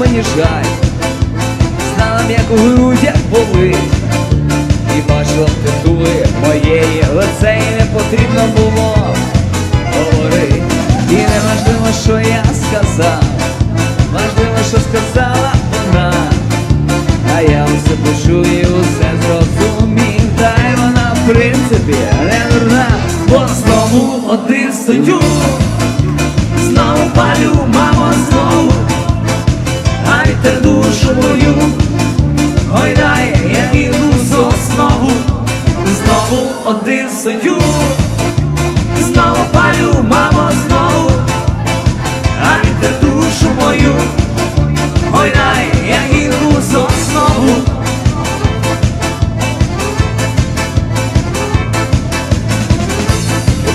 мені жаль, знала як у грудях болить, і бачила титули моєї лице і не потрібно було говорити. І не важливо, що я сказав, важливо, що сказала вона. А я усе почув і усе зрозумів, та й вона в принципі не дурна, бо знову один стою, вітер душу мою, ой дай, я іду з основу, знову один стою, знову палю, мамо, знову, а вітер душу мою. Ой, дай, я іду з основу.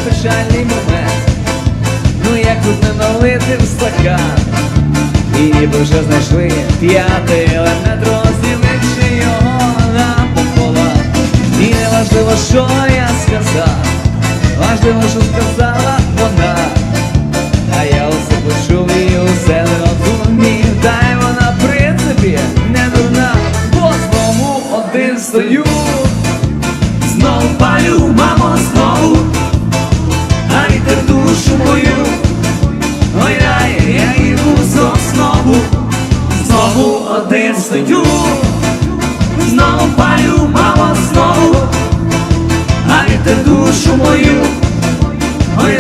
Печальний момент. Ну як тут не налити в стакан І ніби вже знайшли п'ятий елемент розділивши його напополам І не важливо, що я сказав Важливо, що сказала вона. А я усе почув і усе зрозумів Та й вона в принципі не дурна. Бо знову один стою. Знову палю, мамо, знову один стою Знову палю, мамо, знову. А вітер душу мою. Ой,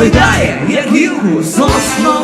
а як душу мою,